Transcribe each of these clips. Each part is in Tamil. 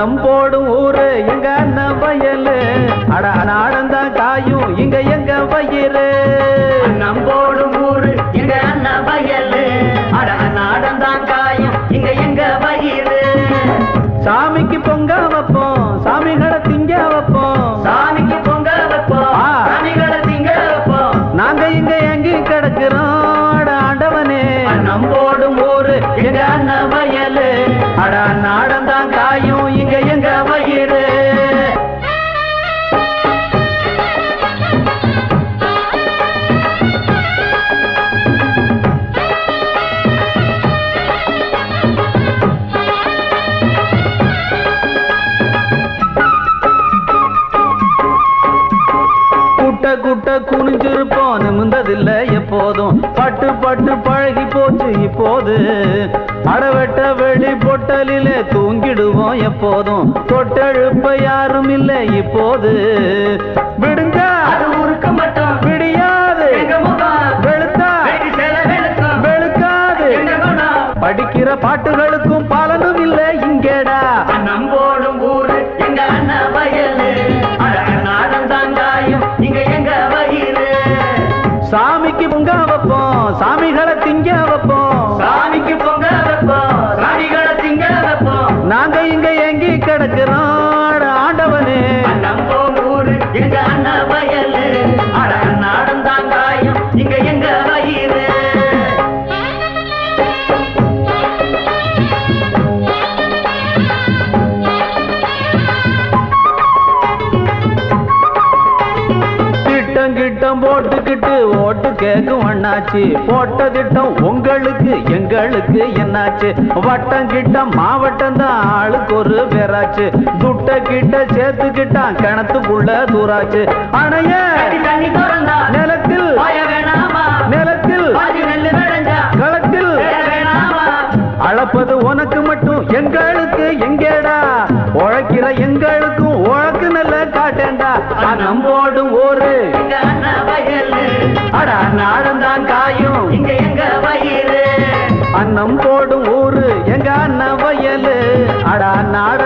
நம்போடும் ஊரு எங்க அண்ணன் வயலு. அட நாடந்தான் காயும் இங்க எங்க வயிறு? நம்போடும் ஊரு எங்க அண்ணன் வயலு. அட நாடந்தான் காயும் இங்க எங்க வயிறு? சாமிக்கு பொங்க வைப்போம் சாமிகளை திங்க வைப்போம். சாமிக்கு பொங்க வைப்போம். சாமிகளை திங்க வைப்போம். நாங்க இங்க எங்கி கிடக்கிறோம் ஆண்டவனே. நம்போடும் ஊரு எங்க அண்ணன் வயலு. அட நாடந்தான் பட்டு பழகி போச்சு இப்போது. அடவெட்ட வெளி பொட்டலிலே தூங்கிடுவோம் எப்போதும். தொட்டெழுப்ப யாரும் இல்லை இப்போது. விடுங்க. விடியாது. வெளுத்தா. வெளுக்காது. படிக்கிற பாட்டுகளுக்கும் பலனும் இல்லை இங்கேடா. நம்போடும் ஊரு எங்க அண்ணன் வயலு. அட நாடந்தான் காயும் இங்க எங்க வயிறு? சாமிக்கு பொங்க திட்டம் கிட்டம் போட்டுக்கிட்டு ஓட்டு கேட்கும் அண்ணாச்சி. போட்ட திட்டம் உங்களுக்கு எங்களுக்கு என்னாச்சு? வட்டம் கிட்டம் மாவட்டம் தான் ஆளுக்கு ஒரு பேராச்சு. துட்ட கிட்ட சேர்த்துக்கிட்டான் கிணத்துக்குள்ள தூராச்சு. அணைய நிலத்தில் நிலத்தில் களத்தில் அளப்பது உனக்கு மட்டும் எங்களுக்கு நம் போடும் ஊரு எங்க அண்ணன் வயலு. அடா நாட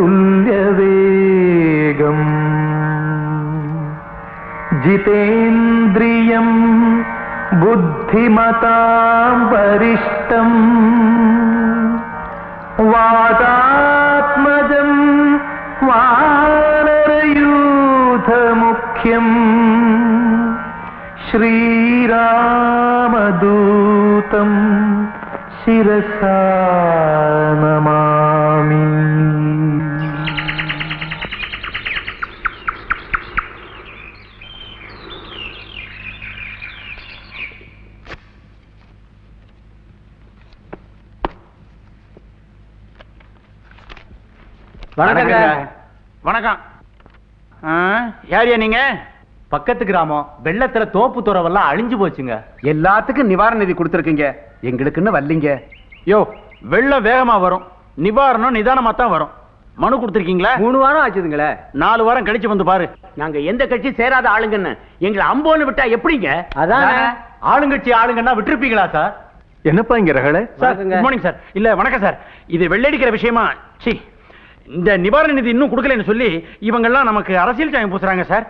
മാരുതതുല്യവേഗം ജിതേന്ദ്രിയം ബുദ്ധിമതാം വരിഷ്ടം. വാദാത്മജം വാനരയൂഥമുഖ്യം. ശ്രീരാമദൂതം ശിരസാ வணக்கங்க. வணக்கம். யாரியா நீங்க? பக்கத்து கிராமம். வெள்ளத்துல தோப்பு துறவெல்லாம் அழிஞ்சு போச்சுங்க. எல்லாத்துக்கும் நிவாரண நிதி கொடுத்துருக்கீங்க. எங்களுக்குன்னு வரலீங்க. யோ வெள்ளம் வேகமா வரும். நிவாரணம் நிதானமா தான் வரும். மனு கொடுத்துருக்கீங்களா? மூணு வாரம் ஆச்சுதுங்களே. நாலு வாரம் கழிச்சு வந்து பாரு. நாங்க எந்த கட்சி சேராத ஆளுங்கன்னு எங்களை அம்போன்னு விட்டா எப்படிங்க? அதானே. ஆளுங்கட்சி ஆளுங்கன்னா விட்டுருப்பீங்களா சார்? என்னப்பா இங்க ரகலை? சார். Good morning sir. இல்ல வணக்கம் சார். இது வெள்ளடிக்கிற விஷயமா? சி இந்த நிவாரண நிதி இன்னும் கொடுக்கலன்னு சொல்லி இவங்கெல்லாம் நமக்கு அரசியல் சாயம் பூசுறாங்க சார்.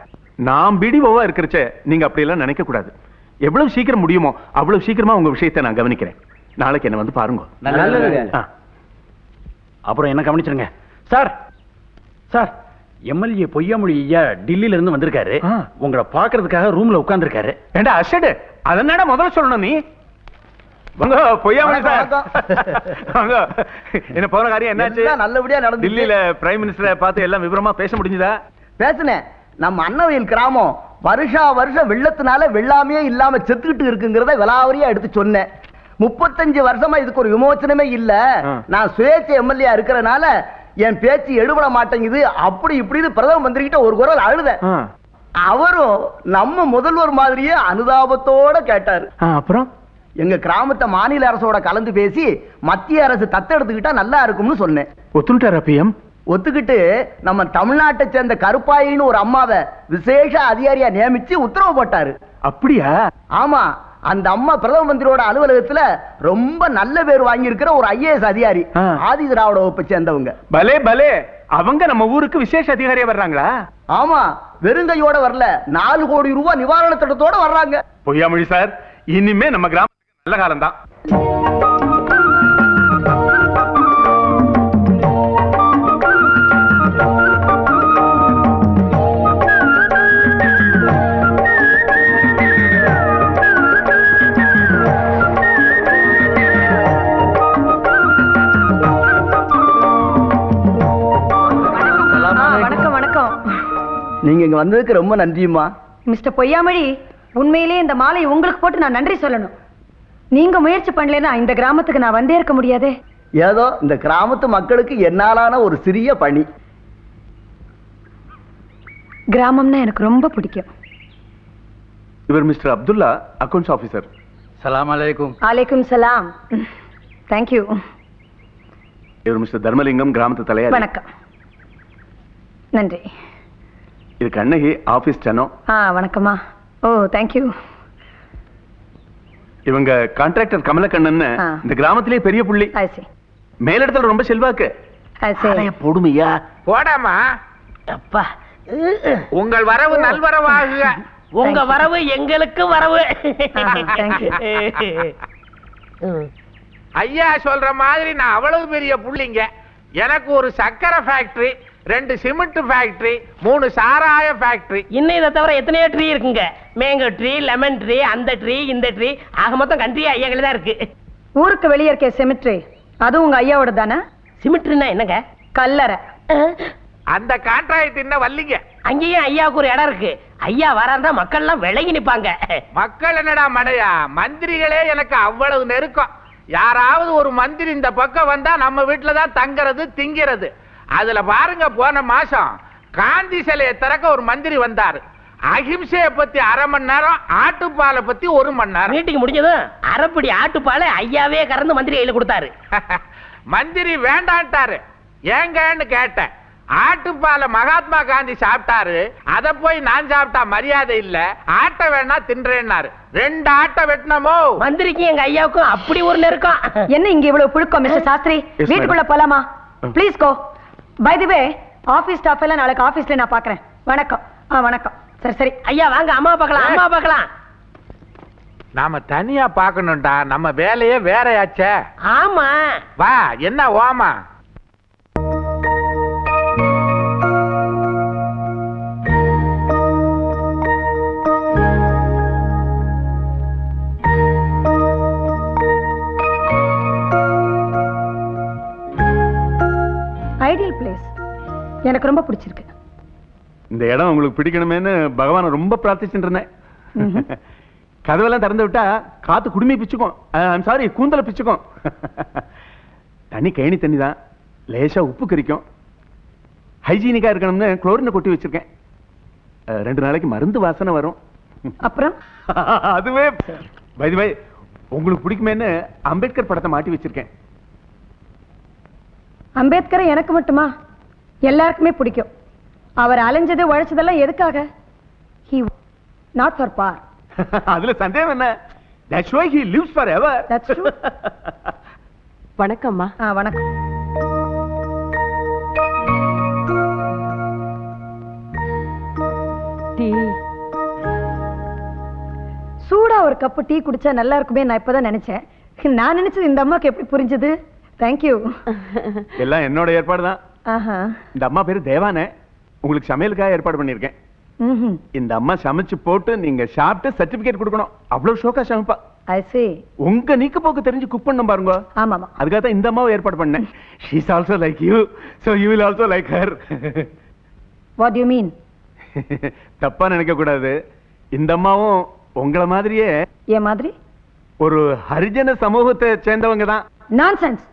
நான் பிடிஓவா இருக்கிறச்ச நீங்க அப்படி எல்லாம் நினைக்க கூடாது. எவ்வளவு சீக்கிரம் முடியுமோ அவ்வளவு சீக்கிரமா உங்க விஷயத்தை நான் கவனிக்கிறேன். நாளைக்கு என்ன வந்து பாருங்க. அப்புறம் என்ன கவனிச்சிருங்க. சார் சார் எம்எல்ஏ பொய்யாமொழி ஐயா டெல்லியில இருந்து வந்திருக்காரு. உங்களை பாக்குறதுக்காக ரூம்ல உட்கார்ந்திருக்காரு. ஏண்டா அஷடு அதனால முதல்ல சொல்லணும் நீ? வாங்க பொய்யாமணி சார் வாங்க என்ன போன காரியம் என்னாச்சு? எல்லாம் நல்லபடியா. டெல்லியில பிரைம் மினிஸ்டரை பார்த்து எல்லாம் விவரமா பேச முடிஞ்சதா? பேசுனேன். நம்ம அன்னவயல் கிராமம் வருஷா வருஷம் வெள்ளத்தினால வெள்ளாமையே இல்லாம செத்துக்கிட்டு இருக்குங்கிறத விலாவரியா எடுத்து சொன்னேன். முப்பத்தஞ்சு வருஷமா இதுக்கு ஒரு விமோச்சனமே இல்ல. நான் சுயேட்சை எம்எல்ஏ இருக்கிறனால என் பேச்சு எடுபட மாட்டேங்குது. அப்படி இப்படின்னு பிரதம மந்திரிகிட்ட ஒரு குரல் அழுத. அவரும் நம்ம முதல்வர் மாதிரியே அனுதாபத்தோட கேட்டாரு. அப்புறம்? எங்க கிராமத்தை மாநில அரசோட கலந்து பேசி மத்திய அரசு தத்தெடுத்துக்கிட்டா நல்லா இருக்கும்னு சொன்னேன். ஒத்துட்டாரா பிஎம்? ஒத்துக்கிட்டு நம்ம தமிழ்நாட்டை சேர்ந்த கருப்பாயின்னு ஒரு அம்மாவை விசேஷ அதிகாரியா நியமிச்சு உத்தரவு போட்டாரு. அப்படியா? ஆமா அந்த அம்மா பிரதம மந்திரியோட அலுவலகத்துல ரொம்ப நல்ல பேர் வாங்கி இருக்கிற ஒரு ஐஏஎஸ் அதிகாரி. ஆதி திராவிட வகுப்பை சேர்ந்தவங்க. பலே பலே அவங்க நம்ம ஊருக்கு விசேஷ அதிகாரியா வர்றாங்களா? ஆமா வெறுங்கையோட வரல நாலு கோடி ரூபாய் நிவாரண திட்டத்தோட வர்றாங்க. பொய்யாமொழி சார் இனிமே நம்ம கிராமத்துக்கு நல்ல காலம் தான் வணக்கம் வணக்கம். நீங்க இங்க வந்ததுக்கு ரொம்ப நன்றியுமா மிஸ்டர் பொய்யாமொழி உண்மையிலேயே இந்த மாலை உங்களுக்கு போட்டு நான் நன்றி சொல்லணும். நீங்க முயற்சி பண்ணலைன்னா இந்த கிராமத்துக்கு நான் வந்தே இருக்க முடியாதே. ஏதோ இந்த கிராமத்து மக்களுக்கு என்னாலான ஒரு சிறிய பணி. கிராமம்னா எனக்கு ரொம்ப பிடிக்கும். இவர் மிஸ்டர் அப்துல்லா அக்கவுண்ட்ஸ் ஆபீசர் சலாம் அலைக்கும். அலைக்கும் சலாம். தேங்க்யூ இவர் மிஸ்டர் தர்மலிங்கம் கிராமத்து தலைவர் வணக்கம். நன்றி. இது கண்ணகி ஆபீஸ் ஸ்டெனோ ஆ வணக்கம்மா. ஓ தேங்க்யூ இவங்க கான்ட்ராக்டர் கமலக்கண்ணன். இந்த கிராமத்திலேயே பெரிய புள்ளி. மேலிடத்துல ரொம்ப செல்வாக்கு. போடுமையா போடாமா? அப்பா. உங்கள் வரவு நல்வரவாகுக. உங்க வரவு எங்களுக்கு வரவு. ஐயா சொல்ற மாதிரி நான் அவ்வளவு பெரிய புள்ளிங்க. எனக்கு ஒரு சக்கரை ஃபேக்டரி ரெண்டு சிமெண்ட் ஃபேக்டரி மூணு சாராய ஃபேக்டரி இன்னும் இதை தவிர எத்தனையோ ட்ரீ இருக்குங்க. மேங்கோ ட்ரீ லெமன் ட்ரீ அந்த ட்ரீ இந்த ட்ரீ ஆக மொத்தம் கண்ட்ரி ஐயாக்கள் தான் இருக்கு. ஊருக்கு வெளியே இருக்க செமிட்ரி அதுவும் உங்க ஐயாவோட தானே? சிமெண்ட்னா என்னங்க? கல்லறை. அந்த கான்ட்ராக்ட் இன்னும் வரலீங்க அங்கேயும் ஐயாவுக்கு ஒரு இடம் இருக்கு. ஐயா வராருந்தா மக்கள்லாம் விளங்கி நிப்பாங்க. மக்கள் என்னடா மடையா? மந்திரிகளே எனக்கு அவ்வளவு நெருக்கம். யாராவது ஒரு மந்திரி இந்த பக்கம் வந்தா நம்ம வீட்டுல தான் தங்குறது திங்கிறது. அதுல பாருங்க போன மாசம் காந்தி சிலையை திறக்க ஒரு மந்திரி வந்தாரு. அகிம்சைய பத்தி அரை மணி நேரம் ஆட்டுப்பாலை பத்தி ஒரு மணி நேரம். மீட்டிங் முடிஞ்சதும் அரைப்படி ஆட்டுப்பாலை ஐயாவே கறந்து மந்திரி கையில கொடுத்தாரு. மந்திரி வேண்டான்ட்டாரு. ஏங்கன்னு கேட்டேன். ஆட்டுப்பாலை மகாத்மா காந்தி சாப்பிட்டாரு. அத போய் நான் சாப்பிட்டா மரியாதை இல்ல. ஆட்டை வேணா தின்றேன்னாரு. ரெண்டு ஆட்டை வெட்டினமோ? மந்திரிக்கும் எங்க ஐயாவுக்கும் அப்படி ஒரு நெருக்கம். என்ன இங்க இவ்வளவு புழுக்கம் மிஸ்டர் சாஸ்திரி. வீட்டுக்குள்ள போலாமா. Please go by the way office staff எல்லாம் நாளைக்கு ஆபீஸ்ல நான் பாக்குறேன் வணக்கம். ஆ வணக்கம். சரி சரி. ஐயா வாங்க. அம்மா பார்க்கலாம். அம்மா பார்க்கலாம். நாம தனியா பார்க்கணும்டா. நம்ம வேலையே வேறையாச்சே. ஆமா. வா என்ன ஓமா? எனக்கு ரொம்ப பிடிச்சிருக்கு. இந்த இடம் உங்களுக்கு பிடிக்கணுமேன்னு பகவானை ரொம்ப பிரார்த்திச்சுட்டு இருந்தேன். கதவெல்லாம் திறந்து விட்டா காத்து குடுமி பிச்சுக்கும். I'm sorry கூந்தல பிச்சுக்கும். தண்ணி கேணி தண்ணி தான் லேசா உப்பு கரிக்கும். ஹைஜீனிக்கா இருக்கணும்னு குளோரினை கொட்டி வச்சிருக்கேன். ரெண்டு நாளைக்கு மருந்து வாசனை வரும். அப்புறம்? அதுவே பை பை உங்களுக்கு பிடிக்குமேன்னு அம்பேத்கர் படத்தை மாட்டி வச்சிருக்கேன். அம்பேத்கரை எனக்கு மட்டுமா? எல்லாருக்குமே பிடிக்கும். அவர் அலைஞ்சது உழைச்சதெல்லாம் எதுக்காக? ஹி நாட் ஃபார் பார் அதுல சந்தேகம் என்ன? That's why he lives forever That's true. வணக்கம்மா ஆ வணக்கம். டீ. சூடா ஒரு கப்பு டீ குடிச்சா நல்லா இருக்குமே நான் இப்பதான் நினைச்சேன். நான் நினைச்சது இந்த அம்மாக்கு எப்படி புரிஞ்சது? தேங்க்யூ எல்லாம் என்னோட ஏற்பாடு தான் இந்த அம்மா பேரு தேவானே. உங்களுக்கு சமையலுக்காக ஏற்பாடு பண்ணியிருக்கேன். ம் இந்த அம்மா சமைச்சு போட்டு நீங்க சாப்பிட்டு சர்டிபிகேட் கொடுக்கணும். அவ்வளவு ஷோக்கா சமைப்பா. உங்க நீக்க போக்கு தெரிஞ்சு குக் பண்ணும் பாருங்க. ஆமாமா. அதுக்காக தான் இந்த அம்மாவை ஏற்பாடு பண்ணேன். She's also like you so you will also like her what you mean தப்பா நினைக்க கூடாது. இந்த அம்மாவும் உங்கள மாதிரியே ஏன் மாதிரி? ஒரு ஹரிஜன சமூகத்தை சேர்ந்தவங்க தான். நான்சென்ஸ்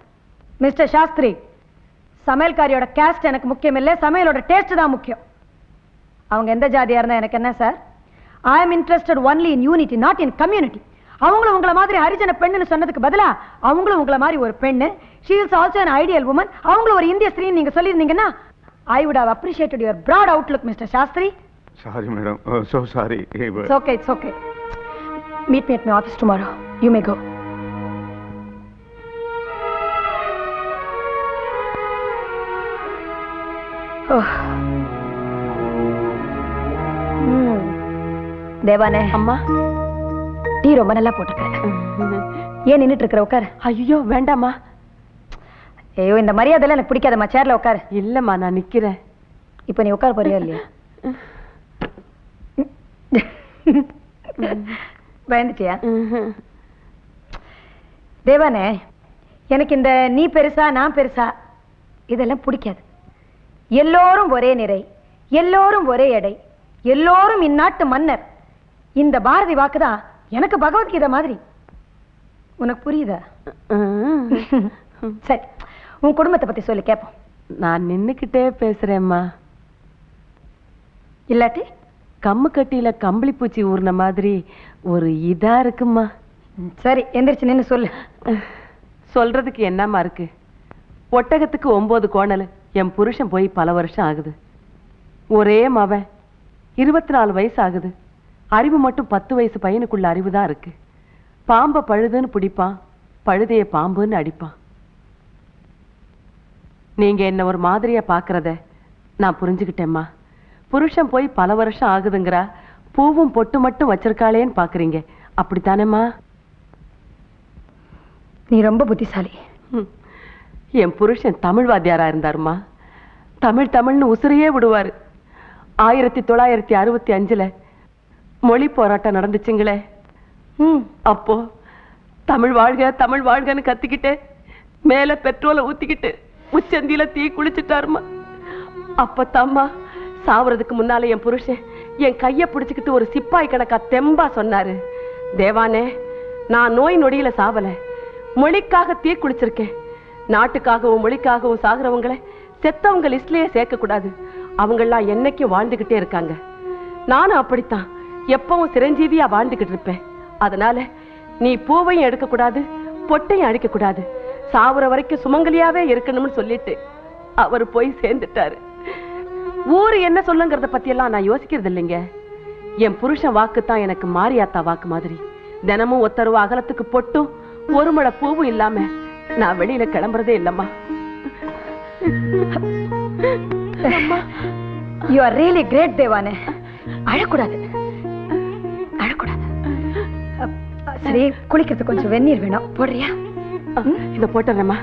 மிஸ்டர் சாஸ்திரி சமையல்காரியோட கேஸ்ட் எனக்கு முக்கியம் இல்லை. சமையலோட டேஸ்ட் தான் முக்கியம். அவங்க எந்த ஜாதியா இருந்தா எனக்கு என்ன sir? I am interested only in unity not in community அவங்களும் உங்கள மாதிரி ஹரிஜன பெண்ணுன்னு சொன்னதுக்கு பதிலா அவங்களும் உங்கள மாதிரி ஒரு பெண்ணு. She is also an ideal woman அவங்களும் ஒரு இந்திய ஸ்திரீ நீங்க சொல்லியிருந்தீங்கன்னா I would have appreciated your broad outlook mister Shastri sorry madam so sorry okay, it's okay. Meet me at my office tomorrow. You may go. தேவானே. அம்மா. டீ ரொம்ப நல்லா போட்டிருக்க. ஏன் நின்னுட்டு இருக்கிற உட்காரு. ஐயோ வேண்டாம்மா. ஐயோ இந்த மரியாதைலாம் எனக்கு பிடிக்காதம்மா. சேர்ல உட்காரு. இல்லம்மா நான் நிக்கிறேன். இப்போ நீ உட்கார போறியா இல்லையா? பயந்துட்டியா? தேவானே எனக்கு இந்த நீ பெருசா நான் பெருசா இதெல்லாம் பிடிக்காது. எல்லோரும் ஒரே நிறை எல்லோரும் ஒரே எடை எல்லோரும் இந்நாட்டு மன்னர். இந்த பாரதி வாக்குதான் எனக்கு பகவத்கீதை மாதிரி? உனக்கு புரியுதா? சரி உன் குடும்பத்தை பத்தி சொல்லி கேட்போம் நான் நின்னுக்கிட்டே பேசுறேம்மா. இல்லாட்டி? கம்மு கட்டியில கம்பளி பூச்சி ஊர்ன மாதிரி ஒரு இதா இருக்குமா சரி எந்திரிச்சு நின்னு சொல்லு. சொல்றதுக்கு என்னம்மா இருக்கு? ஒட்டகத்துக்கு ஒன்பது கோணல். என் புருஷன் போய் பல வருஷம் ஆகுது. ஒரே மவன். இருபத்தி நாலு வயசு ஆகுது அறிவு மட்டும் பத்து வயசு பையனுக்குள்ள அறிவு தான் இருக்கு. பாம்பை பழுதுன்னு பிடிப்பான். பழுதைய பாம்புன்னு அடிப்பான். நீங்க என்ன ஒரு மாதிரியா பாக்குறத நான் புரிஞ்சுக்கிட்டேம்மா. புருஷன் போய் பல வருஷம் ஆகுதுங்கிறா. பூவும் பொட்டு மட்டும் வச்சிருக்காளேன்னு பாக்குறீங்க. அப்படித்தானேம்மா? நீ ரொம்ப புத்திசாலி. ஹம். என் புருஷன் தமிழ் வாத்தியாரா இருந்தாருமா? தமிழ் தமிழ்னு உசுரையே விடுவார். ஆயிரத்தி தொள்ளாயிரத்தி அறுபத்தி அஞ்சுல மொழி போராட்டம் நடந்துச்சுங்களே. ம் அப்போ தமிழ் வாழ்க தமிழ் வாழ்கன்னு கத்திக்கிட்டு மேல பெட்ரோலை ஊத்திக்கிட்டு உச்சந்தியில தீ குளிச்சுட்டாருமா. அப்பத்தாம்மா சாவறதுக்கு முன்னால என் புருஷன் என் கையை பிடிச்சுக்கிட்டு ஒரு சிப்பாய் கணக்கா தெம்பா சொன்னாரு. தேவானே நான் நோய் நொடியில சாவல. மொழிக்காக தீ குளிச்சிருக்கேன். நாட்டுக்காகவும் மொழிக்காகவும் சாகுறவங்களை செத்தவங்க லிஸ்ட்லயே சேர்க்கக்கூடாது. அவங்கெல்லாம் என்னைக்கும் வாழ்ந்துகிட்டே இருக்காங்க. நானும் அப்படித்தான். எப்பவும் சிரஞ்சீவியா வாழ்ந்துகிட்டு இருப்பேன். அதனால நீ பூவையும் எடுக்கக்கூடாது பொட்டையும் அடிக்க கூடாது சாவுற வரைக்கும் சுமங்கலியாவே இருக்கணும்னு சொல்லிட்டு அவர் போய் சேர்ந்துட்டாரு. ஊர் என்ன சொல்லுங்கிறத பத்தி எல்லாம் நான் யோசிக்கிறது இல்லைங்க. என் புருஷன் வாக்கு தான் எனக்கு மாரியாத்தா வாக்கு மாதிரி. தினமும் ஒத்தருவா அகலத்துக்கு பொட்டும் ஒரு மழை பூவும் இல்லாம நான் வெளியில கிளம்புறதே இல்லம்மா. யூ ஆர் ரியலி கிரேட் தேவானே அழக்கூடாது. அழக்கூடாது. சரி குளிக்கிறதுக்கு கொஞ்சம் வெந்நீர் வேணும். போடுறியா? இத போட்டுறேம்மா